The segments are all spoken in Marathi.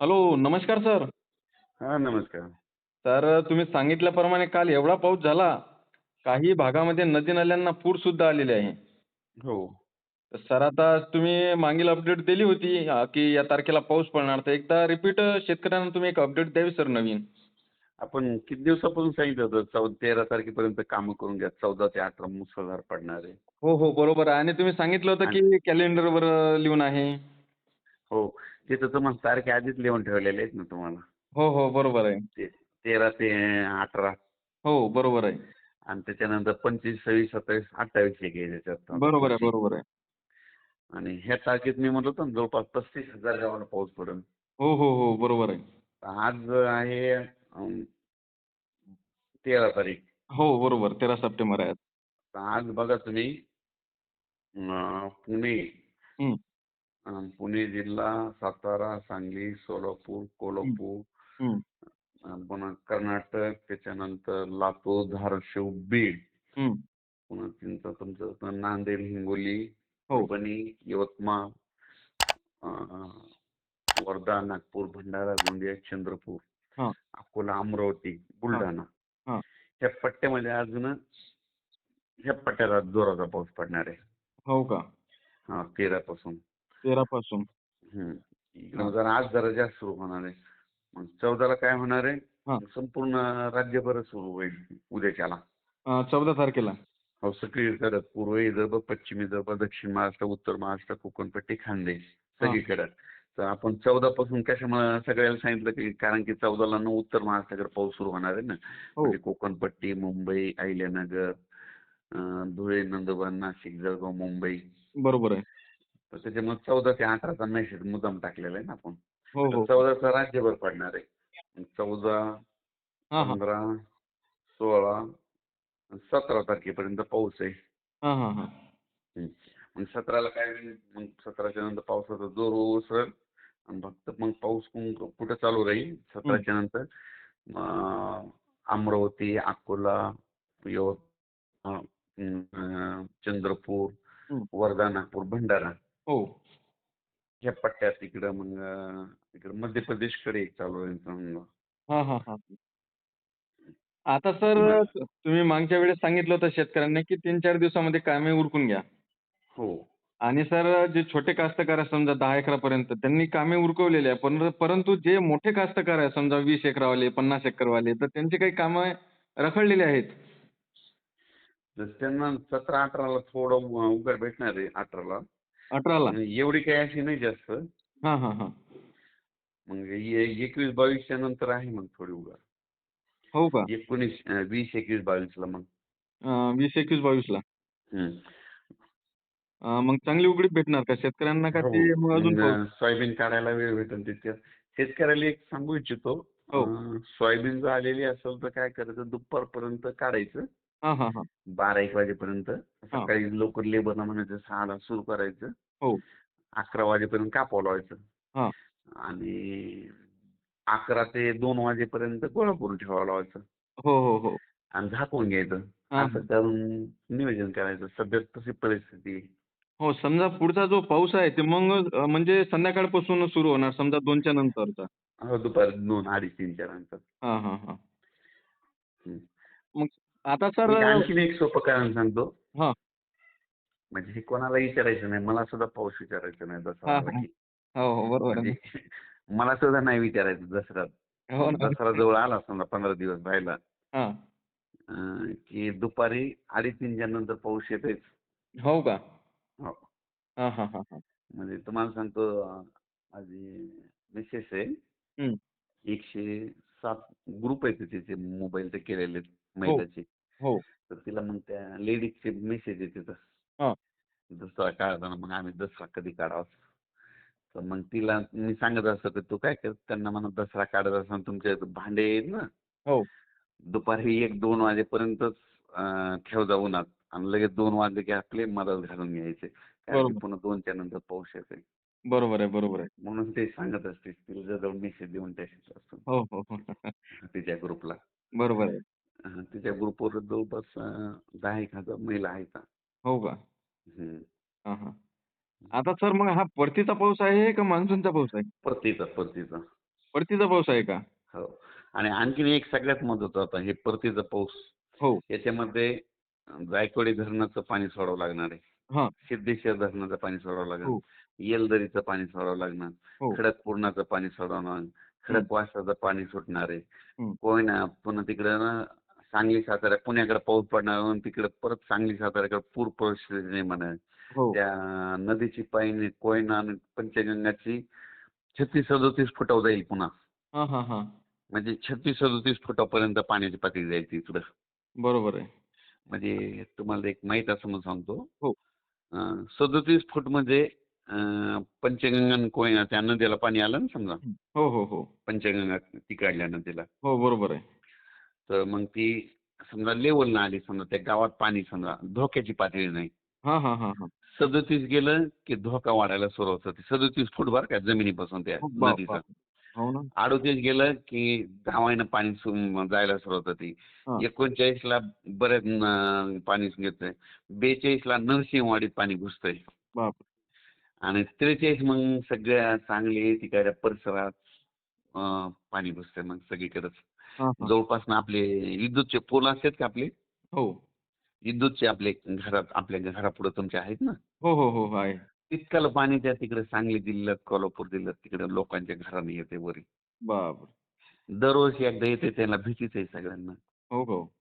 हॅलो नमस्कार सर. हा नमस्कार. तर तुम्ही सांगितल्याप्रमाणे काल एवढा पाऊस झाला काही भागामध्ये नदी नाल्यांना पूर सुद्धा आलेले आहे. हो. तर सर आता तुम्ही मागील अपडेट दिली होती अं, की या तारखेला पाऊस पडणार. तर एकदा रिपीट शेतकऱ्यांना तुम्ही एक अपडेट द्यावी सर नवीन. आपण किती दिवसापासून सांगितलं होतं चौदा तेरा तारखेपर्यंत कामं करून घ्या चौदा ते अठरा मुसळधार पडणार आहे. हो हो बरोबर आहे. आणि तुम्ही सांगितलं होतं की कॅलेंडरवर लिहून आहे. हो. तिथं तुम्हाला तारखे आधीच लिहून ठेवलेले आहेत ना तुम्हाला. हो हो बरोबर आहे. ते तेरा ते अठरा. हो बरोबर आहे. आणि त्याच्यानंतर पंचवीस सव्वीस सत्तावीस अठ्ठावीस एक आहे त्याच्यात बरोबर आहे बरोबर आहे. आणि ह्या तारखेत मी म्हणत होतो ना जवळपास पस्तीस हजार गावाला पाऊस पडेल. हो हो हो बरोबर आहे. आज आहे अं, तेरा तारीख. हो बरोबर तेरा सप्टेंबर आहे आज. तर आज बघा तुम्ही अं, पुणे. पुणे जिल्हा सातारा सांगली सोलापूर कोल्हापूर पुन्हा कर्नाटक त्याच्यानंतर लातूर धाराशिव बीड. पुन्हा तुमचं तुमचं नांदेड हिंगोली हो. परभणी यवतमाळ वर्धा नागपूर भंडारा गोंदिया चंद्रपूर. अकोला अमरावती बुलढाणा. ह्या पट्ट्यामध्ये अजून ह्या पट्ट्याला जोराचा पाऊस पडणार आहे. हो का? हा तेरापासून. तेरा पासून. जरा आज जरा जास्त सुरू होणार आहे. मग चौदाला काय होणार. आहे? संपूर्ण राज्यभर सुरू होईल उद्याच्याला. चौदा तारखेला. हो सगळीकडे पूर्व विदर्भ पश्चिम विदर्भ दक्षिण महाराष्ट्र उत्तर महाराष्ट्र कोकणपट्टी खानदेश सगळीकडे तर आपण चौदा पासून कशामुळे सगळ्याला सांगितलं की कारण की चौदाला न उत्तर महाराष्ट्राकडे पाऊस सुरू होणार आहे ना? हो. म्हणजे कोकणपट्टी मुंबई अहिल्यानगर धुळे नंदुरबार नाशिक जळगाव मुंबई. बरोबर आहे. तर त्याच्यामुळे चौदा ते अठराचा मेसेज मुद्दाम टाकलेला आहे ना आपण. हो हो. चौदाचा राज्यभर पडणार आहे. चौदा हां हां. पंधरा सोळा सतरा तारखेपर्यंत पाऊस आहे. हां हां हां. हम्म. मग सतराला काय? मग सतराच्या नंतर पावसाचा जोर ओसरेल आणि फक्त मग पाऊस कुं- कुठं चालू राहील? सतराच्या नंतर अं, अमरावती अकोला यवत अं, अं, चंद्रपूर हम्म. वर्धा नागपूर भंडारा. हो. ह्या पट्ट्यात इकडं मग अं, मध्य प्रदेशकडे एक चालू राहील समजा. हां हां हां. आता सर तुम्ही मागच्या वेळेस सांगितलं होतं शेतकऱ्यांना की तीन चार दिवसामध्ये कामे उरकून घ्या. हो. आणि सर जे छोटे कास्तकार आहे समजा दहा एकरापर्यंत त्यांनी कामे उरकवलेली आहे पण परंतु जे मोठे कास्तकार आहे समजा वीस एकरावाले पन्नास एकरवाले तर त्यांची काही कामं रखडलेली आहेत. तर त्यांना सतरा अठराला थोडं उघड भेटणार आहे अठराला. अठराला एवढी काही अशी नाही जास्त. हां हां हां. मग एकवीस बावीसच्या नंतर आहे मग थोडी उघड. हो का? एकोणीस वीस एकवीस बावीसला मग. वीस एकवीस बावीसला मग चांगली उघडीप भेटणार का? शेतकऱ्यांना का ते हो. मग अजून मग, पाऊस- सोयाबीन काढायला वेळ भेटेल तितक्यात. शेतकऱ्याला एक सांगू इच्छितो. हो. सोयाबीन जर आलेली असेल तर काय करायचं? दुपारपर्यंत काढायचं. हां हां हां. बारा एक वाजेपर्यंत सकाळी लवकर लेबरला म्हणायचं सहाला सुरू करायचं. हो. अकरा वाजेपर्यंत कापावं लावायचं. हां. आणि अकरा ते दोन वाजेपर्यंत गोळा करून ठेवावं लावायचं. हो हो हो. आणि झाकून घ्यायचं. हां असं करून नियोजन करायचं. सध्या तशी परिस्थिती आहे. हो समजा पुढचा जो पाऊस आहे ते मग अं, म्हणजे संध्याकाळपासून सुरू होणार समजा दोनच्या नंतरचा. हो दुपारी दोन अडीच तीनच्या नंतर. हां हां हां. हम्म. मग आता सर एक आणखीन एक सोपं कारण सांगतो. म्हणजे हे कोणाला विचारायचं नाही मला सुद्धा पाऊस विचारायचं नाही दसरा हां हो. म्हणजे मला सुद्धा नाही विचारायचं दसऱ्यात हो दसरा जवळ आला समजा पंधरा दिवस राहिला. की दुपारी अडीच तीनच्या नंतर पाऊस येतेच हो का? हो. म्हणजे तुम्हाला सांगतो मिसेस आहे. एकशे सात ग्रुप आहेत त्याचे मोबाईलचे केलेले महिलाचे हो. तर तिला मग त्या लेडीजचे मेसेज येते तर दसरा काढताना मग आम्ही दसरा कधी काढावा? तर मग तिला मी सांगत असतो की तू काय कर त्यांना म्हणा दसरा काढत असताना तुमचे भांडे आहेत ना? हो. दुपारी एक दोन वाजेपर्यंतच ठेव जा उन्हात. आणि लगेच दोन वाजले की आपले मदत घालून घ्यायचे. पुन्हा दोनच्या नंतर पाऊस येते बरोबर आहे बरोबर आहे. म्हणून ते सांगत असते. तिला जवळ मेसेज देऊन टाकायचं असतो. हो हो हो. तिच्या ग्रुपला बरोबर आहे. अं, तिच्या ग्रुपवर जवळपास दहा एक हजार महिला आहेत. हो का? हम्म. हां हां. आता सर मग हा परतीचा पाऊस आहे का मान्सूनचा पाऊस आहे? परतीचा परतीचा. परतीचा पाऊस आहे का? हो. आणि आणखीन एक सगळ्यात महत्वाचं आता हे परतीचा पाऊस हो. याच्यामध्ये जायकवाडी धरणाचं पाणी सोडावं लागणार आहे. हा. सिद्धेश्वर धरणाचं पाणी सोडावं हो. लागणार येलदरीचं पाणी सोडावं लागणार. हो. खडक पूर्णाचं पाणी सोडवणार खडक वासाचं पाणी सुटणार आहे. कोयना पुन्हा तिकडे ना सांगली सातारा पुण्याकडे पाऊस पडणार आणि तिकडे परत सांगली साताऱ्याकडे पूर परिस्थिती आहे हो. त्या नदीची पाणी कोयना आणि पंचगंगाची छत्तीस सदोतीस फुटावर जाईल पुन्हा. म्हणजे छत्तीस सदोतीस फुटापर्यंत पाण्याची पातळी जाईल तिकडं. बरोबर आहे. म्हणजे तुम्हाला एक माहीत असं म्हणून सांगतो. हो. सदोतीस फूट म्हणजे पंचगंगा आणि कोयना त्या नदीला पाणी आलं ना समजा? हो हो हो. पंचगंगा तिकडल्या नदीला. हो बरोबर आहे. तर मग ती समजा लेवल ना आली समजा त्या गावात पाणी समजा धोक्याची पातळी नाही. हा हा हा हा. सदोतीस गेलं की धोका वाढायला सुरुवात होते. सदोतीस फूट बरं का जमिनीपासून त्या बाप, नदीचा. बाप. हो ना. अडोतीस गेलं की गावानं पाणी सु- जायला सुरुवात होती. हा. एकोणचाळीस ला बऱ्याच न- पाणी घेतोय बेचाळीस ला नरसिंहवाडीत पाणी घुसतंय. बाप आणि त्रेचाळीस मग सगळ्या चांगली तिकडच्या परिसरात अं, पाणी घुसतंय मग सगळीकडेच. जवळपास ना आपले विद्युतचे पोल असतात का आपले? हो. विद्युतचे आपले घरात आपल्या घरापुढे तुमचे आहेत ना? हो हो हो आहे. तितकाला पाणी त्या तिकडे सांगली जिल्ह्यात कोल्हापूर जिल्ह्यात तिकडे लोकांच्या घराने येते वरी. दरवर्षी एकदा येते त्याला भीतीच आहे सगळ्यांना. हो हो.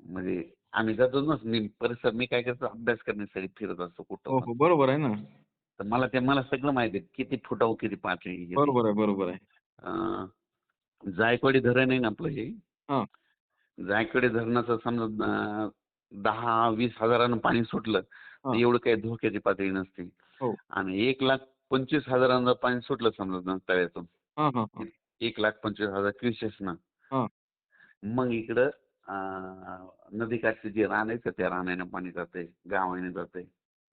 म्हणजे आम्ही जातो ना मी परिसर मी काय करतो अभ्यास करण्यासाठी फिरत असतो हो कुठं हो बरोबर आहे ना. तर मला ते मला सगळं माहिती आहे किती फुटाव किती पातळी. बरोबर आहे बरोबर आहे. जायकवाडी धरण आहे ना आपलं हे? हा. जायकवाडी धरणाचं समजा अं, दहा वीस हजारानं पाणी सुटलं तर. एवढं काही धोक्याची पातळी नसते. हो. आणि एक लाख पंचवीस हजारानं पाणी सुटलं समजा ना तळ्यातून. हा हा हा. एक लाख पंचवीस हजार क्युसेसनं हा. मग इकडं अं, नदीकाठचे जे रान आहे त्या रानाने पाणी जाते गावाने जाते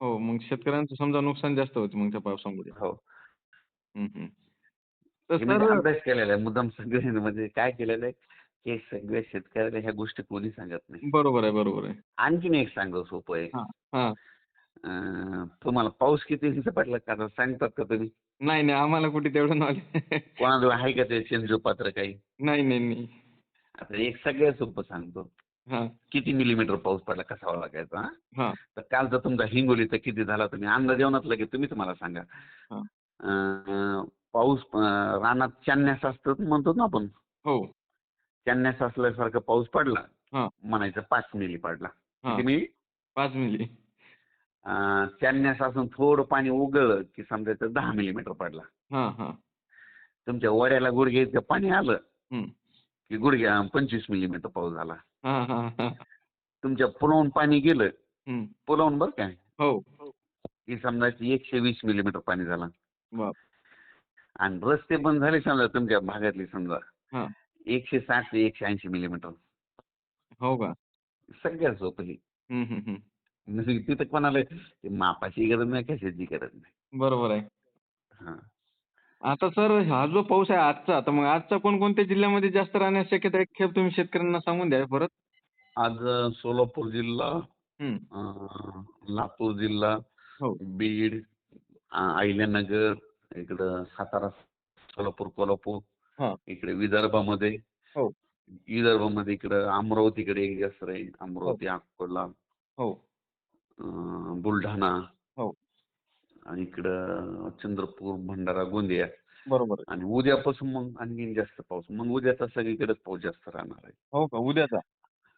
हो मग शेतकऱ्यांचं समजा नुकसान जास्त होते मग त्या पावसामुळे. हो. हम्म, हम्म. तर हे म्हणजे सर अभ्यास केलेला आहे मुद्दाम सगळे म्हणजे काय केलेलं आहे की सगळ्या शेतकऱ्याला ह्या गोष्टी कोणी सांगत नाही. बरोबर आहे बरोबर आहे. आणखीन एक सांग सोपं आहे. हा हा. तुम्हाला पाऊस किती इंच पडला का सांगतात का तुम्ही? नाही नाही आम्हाला कुठे तेवढं नॉलेज कोणाजवळ आहे का ते सेंद्रिय पात्र काही? नाही नाही नाही. आता एक सगळ्यात सोपं सांगतो. किती मिलीमीटर पाऊस पडला कसा लागायचा तर कालचा तुमचा हिंगोलीचा किती झाला तुम्ही अंदाज येऊनच लगेच तुम्हीच मला सांगा. पाऊस रानात चान्यास असतं म्हणतो ना आपण. हो. चान्यास असल्यासारखा पाऊस पडला म्हणायचं पाच मिली पडला. किती मिली? पाच मिली. अं, चान्यास असून थोडं पाणी उगळलं की समजायचं दहा मिलीमीटर पडला. हा हा. तुमच्या वड्याला गुडघे इतकं पाणी आलं. की गुडघ्या पंचवीस मिलीमीटर पाऊस झाला. हा हा हा. तुमच्या पुलावून पाणी गेलं. पुलावून बरं काय हो. की समजायचं एकशे वीस मिलीमीटर पाणी झालं. आणि रस्ते बंद झाले समजा तुमच्या भागातले समजा. हा. एकशे साठ ते एकशे ऐंशी मिलीमीटर हो का? सगळ्यात सोपं. हम्म, हम्म, हम्म. म्हणजे तिथं कोणाला मापाची गरज नाही कशाची गरज नाही. बरोबर आहे. हा. आता सर हा जो पाऊस आहे आजचा तर मग आजचा कोणकोणत्या जिल्ह्यामध्ये जास्त राहण्याची शक्यता आहे खेळ तुम्ही शेतकऱ्यांना सांगून द्या परत. आज सोलापूर जिल्हा लातूर जिल्हा हो. बीड अहिल्यानगर इकडं सातारा सोलापूर कोल्हापूर हा. इकडे विदर्भामध्ये. हो. विदर्भामध्ये इकडं अमरावतीकडे जास्त राहील. अमरावती अकोला हो. बुलढाणा हो. आणि इकडं चंद्रपूर भंडारा गोंदिया बरोबर आणि उद्यापासून मग आणखीन जास्त पाऊस. मग उद्याचा सगळीकडेच पाऊस जास्त राहणार आहे. हो का? उद्याचा?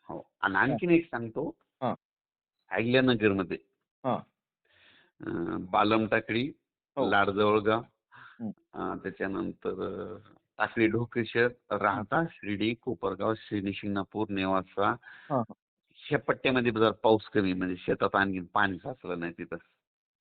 हो. आणि आणखीन एक सांगतो. हा. अहिल्यानगरमध्ये हा. बालम टाकळी हो लाडजवळगाव हम्म. अं, त्याच्यानंतर टाकळी ढोकेश्वर राहता शिर्डी कोपरगाव श्रीनी शिंगणापूर नेवासा. हा हा. ह्या पट्ट्यामध्ये जर पाऊस कमी म्हणजे शेतात आणखी पाणी साचलं नाही तिथं.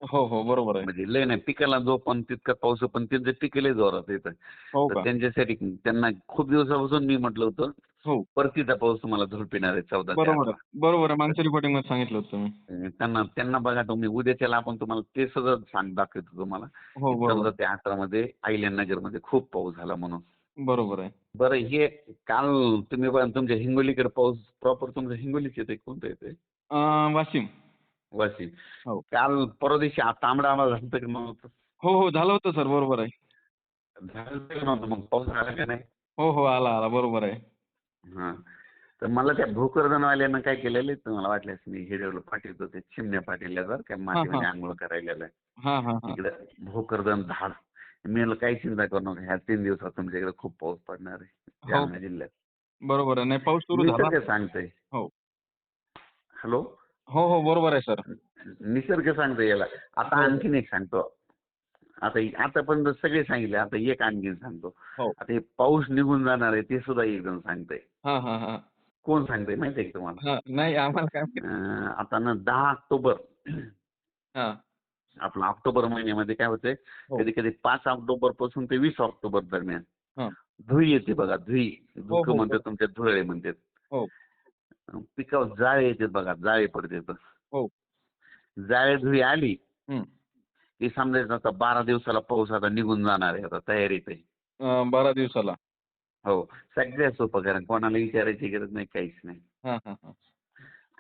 हो हो बरोबर आहे. म्हणजे लय नाही पिकाला जो पण तितका पाऊस पण त्यांचे पिके लय जोरात येतं. हो त्यांच्यासाठी त्यांना खूप दिवसापासून मी म्हटलं होतं हो. परतीचा पाऊस तुम्हाला झोडपिणार आहे चौदा ते बरोबर. आहे. बरोबर आहे. मागच्या रिपोर्टिंगमध्ये सांगितलं होतं तुम्ही. त्यांना त्यांना बघा तुम्ही उद्याच्याला आपण तुम्हाला ते सगळं सांग दाखवतो तुम्हाला. हो की बरोबर. चौदा ते अठरा मध्ये आयल्यानगरमध्ये खूप पाऊस झाला म्हणून. बरोबर आहे. बरं हे काल तुम्ही बघा तुमच्या हिंगोलीकडे पाऊस प्रॉपर तुमच्या हिंगोलीच येते कोणतं येते अं, वाशिम. वाशिम. हो. काल परवा दिवशी आ- तांबडा आम्हाला झालं का मग हो हो झालं होतं सर. बरोबर आहे. झालं सगळं नव्हतं? मग पाऊस आला का नाही? हो हो आला आला. बरोबर आहे. हा. तर मला त्या भोकरदनवाल्यानं काय केलेलं आहे तुम्हाला वाटल्यास मी हिरवलं पाटील होते चिमण्या पाटील जर काय मातीमध्ये आंघोळ करायला हा हा हा. इकडे भोकरदन धाड मी काही चिंता करू नका ह्या तीन दिवसात तुमच्या इकडे खूप पाऊस पडणार आहे. जालना जिल्ह्यात. बरोबर आहे. नाही पाऊस सुरू झाला. सांगतोय. हो. हॅलो? हो हो बरोबर आहे सर. निसर्ग सांगतोय याला. आता हो. आणखीन एक सांगतो. आता आता पण सगळे सांगितले आता एक आणखीन सांगतो. हो. आता हे पाऊस निघून जाणार आहे ते सुद्धा एक जण सांगतंय. हा हा हा. कोण सांगतंय माहिती आहे का तुम्हाला? हा नाही आम्हाला काय आता ना दहा ऑक्टोबर. आपलं ऑक्टोबर महिन्यामध्ये काय होतंय हो. कधी कधी पाच ऑक्टोबरपासून ते वीस ऑक्टोबर. दरम्यान. धुई येते बघा धुई धुकं हो, म्हणतात. तुमच्या धुळे म्हणतात. हो. पिकावर जाळे येतात बघा जाळे पडते हो. जाळे धुई आली. की समजायचं आता बारा दिवसाला पाऊस आता निघून जाणार आहे आता तयारीत आहे. अं, बारा दिवसाला. हो सगळ्यात सोपं कारण कोणाला विचारायची गरज नाही काहीच नाही. हा हा हा.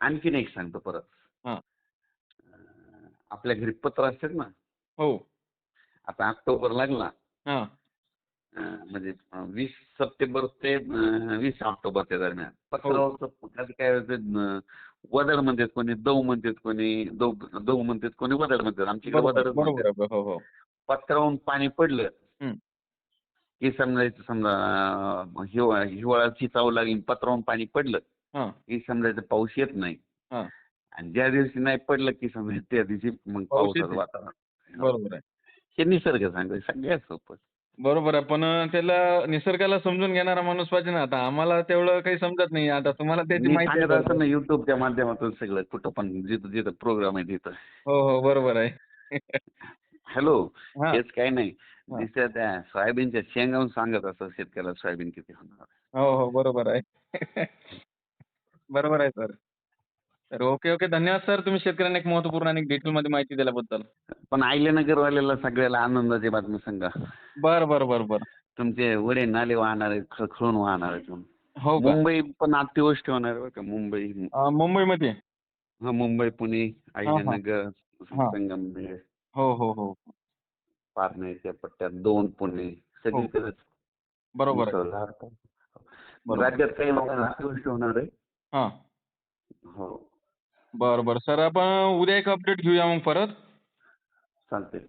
आणखीन एक सांगतो परत. हा. अं, आपल्या घरी पत्र असतात ना? हो. आता ऑक्टोबर लागला. हा. अं, म्हणजे अं, वीस सप्टेंबर ते अं, वीस ऑक्टोबरच्या दरम्यान. पत्रावरचं कधी काय होतं, अं, वदळ म्हणतात कोणी दौ म्हणतात कोणी दौ दौ म्हणतात कोणी वदळ म्हणतात. आमच्याकडे वदळच बरोबर हो हो. पत्रावरून पाणी पडलं. की समजायचं समजा अं, हिवा हिवाळ्याची चाव लागली पत्रावरून पाणी पडलं. की समजायचं पाऊस येत नाही. आणि ज्या दिवशी नाही पडलं की समजा त्या दिवशी मग पाऊस पावसाचं. वातावरण. बरोबर आहे. हे निसर्ग सांगतोय सगळ्यात सोपं. बरोबर आहे. पण त्याला निसर्गाला समजून घेणारा माणूस पाहिजे ना. आता आम्हाला तेवढं काही समजत नाही. आता तुम्हाला त्याची मी माहिती सांगत आहे असतो ना युट्यूबच्या माध्यमातून सगळं. कुठं पण जिथं जिथं प्रोग्राम आहे तिथं. हो हो बरोबर आहे. हॅलो हा. हेच काय नाही. हा. नुसत्या त्या सोयाबीनच्या शेंगावून सांगत असं शेतकऱ्याला सोयाबीन किती होणार हो हो बरोबर आहे. बरोबर आहे सर. तर ओके ओके. धन्यवाद सर. तुम्ही शेतकऱ्यांना एक महत्त्वपूर्ण आणि डिटेलमध्ये माहिती दिल्याबद्दल. पण आयल्यानगरवाल्याला सगळ्याला आनंदाची बातमी सांगा. बरं बरं बरं बरं. तुमचे वडे नाले वाहणार आहेत खळखळून वाहणार आहेत म्हणून. हो का? मुंबई पण अतिवृष्टी होणार आहे बरं का मुंबई. अं, मुंबईमध्ये? हा मुंबई पुणे अहिल्यानगर हा. संगमनेर. हो हो हो. पारनेरच्या पट्ट्यात दोन पुणे. सगळीकडेच बरोबर आहे. मुसळधार पाऊस. बरोबर. राज्यात काही भागात अतिवृष्टी होणार आहे. हां. हो. बरं बरं. सर आपण उद्या एक अपडेट घेऊया मग परत. चालते